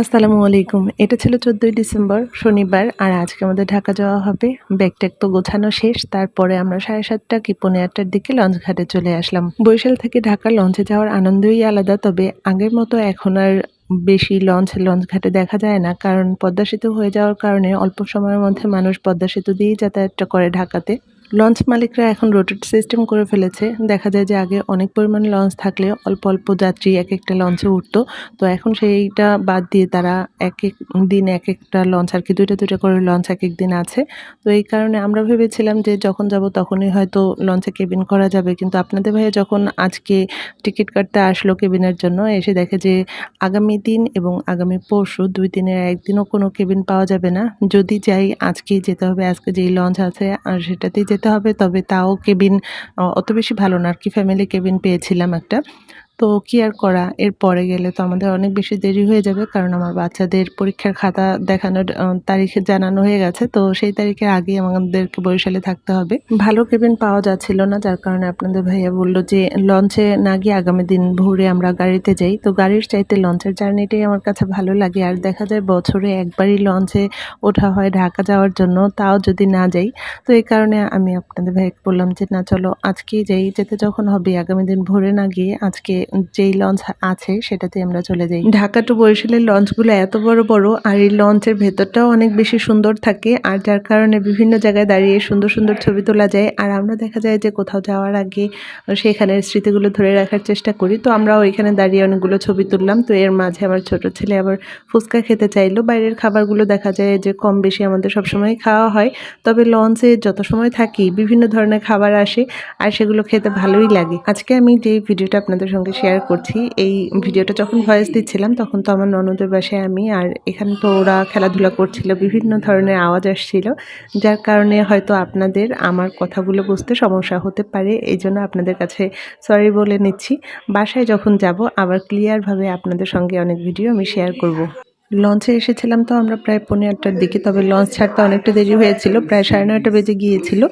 আসসালামু আলাইকুম। এটা ছিল চোদ্দোই ডিসেম্বর, শনিবার, আর আজকে আমাদের ঢাকা যাওয়া হবে। ব্যাগ ট্যাগ তো গোছানো শেষ, তারপরে আমরা সাড়ে সাতটা কি পৌনে আটটার দিকে লঞ্চ ঘাটে চলে আসলাম। বরিশাল থেকে ঢাকা লঞ্চে যাওয়ার আনন্দই আলাদা, তবে আগের মতো এখন আর বেশি লঞ্চ লঞ্চ ঘাটে দেখা যায় না, কারণ পদ্মা সেতু হয়ে যাওয়ার কারণে অল্প সময়ের মধ্যে মানুষ পদ্মা সেতু দিয়েই যাতায়াতটা করে ঢাকাতে। লঞ্চ মালিকরা এখন রোটেট সিস্টেম করে ফেলেছে। দেখা যায় যে আগে অনেক পরিমাণ লঞ্চ থাকলে অল্প অল্প যাত্রী এক একটা লঞ্চে উঠতো। তো এখন সেইটা বাদ দিয়ে তারা এক এক দিন এক একটা লঞ্চ আর কি দুইটা দুইটা করে লঞ্চ এক এক দিন আছে। তো এই কারণে আমরা ভেবেছিলাম যে যখন যাব তখনই হয়তো লঞ্চে কেবিন করা যাবে। কিন্তু আপনাদের ভাইয়া যখন আজকে টিকিট কাটতে আসলো কেবিনের জন্য, এসে দেখে যে আগামী দিন এবং আগামী পরশু দুই দিনের একদিনও কোনো কেবিন পাওয়া যাবে না। যদি যাই আজকেই যেতে হবে, আজকে যেই লঞ্চ আছে, আর সেটাতেই যেতে হবে, তবে তাও কেবিন অত বেশি ভালো না। আর কি ফ্যামিলি কেবিন পেয়েছিলাম একটা। তো কি আর করা? এর পরে গেলে তো আমাদের অনেক বেশি দেরি হয়ে যাবে, কারণ আমার বাচ্চাদের পরীক্ষার খাতা দেখানোর তারিখে জানানো হয়ে গেছে। তো সেই তারিখের আগে আমাদেরকে বরিশালে থাকতে হবে। ভালো কেবিন পাওয়া যাচ্ছিল না, যার কারণে আপনাদের ভাইয়া বলল যে, লঞ্চে না গিয়ে আগামী দিন ভোরে আমরা গাড়িতে যাই। তো গাড়ির চাইতে লঞ্চের জার্নিটাই আমার কাছে ভালো লাগে। আর দেখা যায় বছরে একবারই লঞ্চে ওঠা হয় ঢাকা যাওয়ার জন্য, তাও যদি না যাই। তো এই কারণে আমি আপনাদের ভাইকে বললাম যে, না, চলো আজকেই যাই। যেতে যখন হবে আগামী দিন ভোরে না গিয়ে আজকে যেই লঞ্চ আছে সেটাতে আমরা চলে যাই। ঢাকা টু বরিশালের লঞ্চগুলো এত বড় বড়, আর এই লঞ্চের ভেতরটাও অনেক বেশি সুন্দর থাকে, আর যার কারণে বিভিন্ন জায়গায় দাঁড়িয়ে সুন্দর সুন্দর ছবি তোলা যায়, আর আমরা দেখা যায় যে কোথাও যাওয়ার আগে সেখানের স্মৃতিগুলো ধরে রাখার চেষ্টা করি। তো আমরাও এখানে দাঁড়িয়ে অনেকগুলো ছবি তুললাম, তো এর মাঝে আমার ছোট ছেলে আবার ফুচকা খেতে চাইলো। বাইরের খাবারগুলো দেখা যায় যে কম বেশি আমাদের সবসময় খাওয়া হয়, তবে লঞ্চে যত সময় থাকি বিভিন্ন ধরনের খাবার আসে, আর সেগুলো খেতে ভালোই লাগে। আজকে আমি যে ভিডিওটা আপনাদের সঙ্গে শেয়ার করছি। এই ভিডিওটা যখন ভয়েস দিচ্ছিলাম, তখন তো আমার ননদের বাসায় আমি আর এখানে তো ওরা খেলাধুলা করছিল, বিভিন্ন ধরনের আওয়াজ আসছিল, যার কারণে হয়তো আপনাদের আমার কথাগুলো বুঝতে সমস্যা হতে পারে, এই জন্য আপনাদের কাছে সরি বলে নিচ্ছি। বাসায় যখন যাব, আবার ক্লিয়ারভাবে আপনাদের সঙ্গে অনেক ভিডিও আমি শেয়ার করব। লঞ্চে এসেছিলাম তো আমরা প্রায় পনেরো আটটার দিকে, তবে লঞ্চ ছাড়তে অনেকটা দেরি হয়েছিল, প্রায় সাড়ে নয়টা বেজে গিয়েছিল।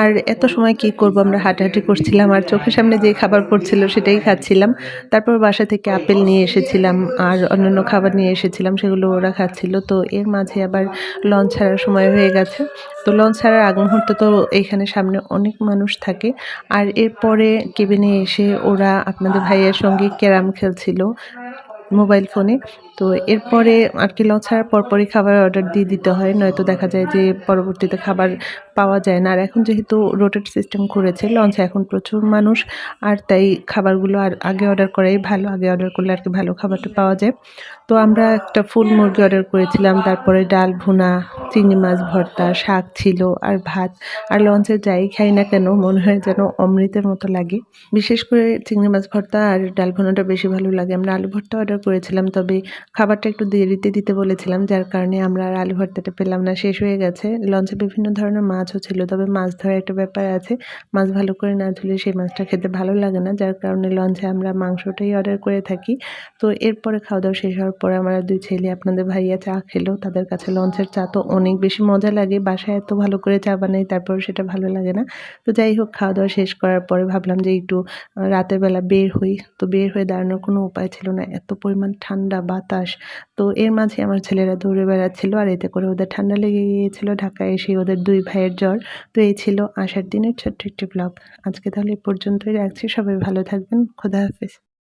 আর এত সময় কি করব, আমরা হাঁটাহাঁটি করছিলাম, আর চোখের সামনে যে খাবার পড়ছিল সেটাই খাচ্ছিলাম। তারপর বাসা থেকে আপেল নিয়ে এসেছিলাম, আর অন্যান্য খাবার নিয়ে এসেছিলাম, সেগুলো ওরা খাচ্ছিল। তো এর মাঝে আবার লঞ্চ ছাড়ার সময় হয়ে গেছে। তো লঞ্চ ছাড়ার আগ মুহূর্তে তো এখানে সামনে অনেক মানুষ থাকে। আর এরপরে কেবিনে এসে ওরা আপনাদের ভাইয়ের সঙ্গে ক্যারাম খেলছিল। মোবাইল ফোনে। তো এরপরে আর কি লঞ্চ পরপরই খাবার অর্ডার দিয়ে দিতে হয়, নয়তো দেখা যায় যে পরবর্তীতে খাবার পাওয়া যায় না। আর এখন যেহেতু রোটেট সিস্টেম করেছে লঞ্চে এখন প্রচুর মানুষ, আর তাই খাবারগুলো আর আগে অর্ডার করাই ভালো। আগে অর্ডার করলে আর কি ভালো খাবারটা পাওয়া যায়। তো আমরা একটা ফুল মুরগি অর্ডার করেছিলাম, তারপরে ডাল, ভুনা, চিংড়ি মাছ, ভর্তা, শাক ছিল, আর ভাত। আর লঞ্চে যাই খাই না কেন, মনে হয় যেন অমৃতের মতো লাগে। বিশেষ করে চিংড়ি মাছ, ভর্তা আর ডাল, ভুনাটা বেশি ভালো লাগে। আমরা আলু ভর্তা অর্ডার করেছিলাম, তবে খাবারটা একটু দেরিতে দিতে বলেছিলাম, যার কারণে আমরা আর আলু ভর্তাটা পেলাম না। শেষ হয়ে গেছে। লঞ্চে বিভিন্ন ধরনের মাছও ছিল। তবে মাছ ধরার একটা ব্যাপার আছে। মাছ ভালো করে না ধুলে সেই মাছটা খেতে ভালো লাগে না। যার কারণে লঞ্চে আমরা মাংসটাই অর্ডার করে থাকি। তো এরপরে খাওয়া দাওয়া শেষ হওয়ার পরে আমরা দুই ছেলে, আপনাদের ভাইয়া চা খেলো। তাদের কাছে লঞ্চের চা তো অনেক বেশি মজা লাগে। বাসায় এত ভালো করে চা বানাই তারপর সেটা ভালো লাগে না। তো যাই হোক খাওয়া দাওয়া শেষ করার পরে ভাবলাম যে একটু রাতের বেলা বের হই। তো বের হয়ে দাঁড়ানোর কোনো উপায় ছিল না। এত পরিমাণ ঠান্ডা বাতাস। তো এর মাঝে আমার ছেলেরা দৌড়ে বেড়াচ্ছিল। আর এতে করে ওদের ঠান্ডা লেগে গিয়েছিল। ঢাকায় এসে ওদের দুই ভাইয়ের জ্বর। তো এই ছিল আসার দিনের ছোট্ট একটি ব্লগ আজকে তাহলে পর্যন্তই রাখছি। সবাই ভালো থাকবেন। খোদা হাফেজ।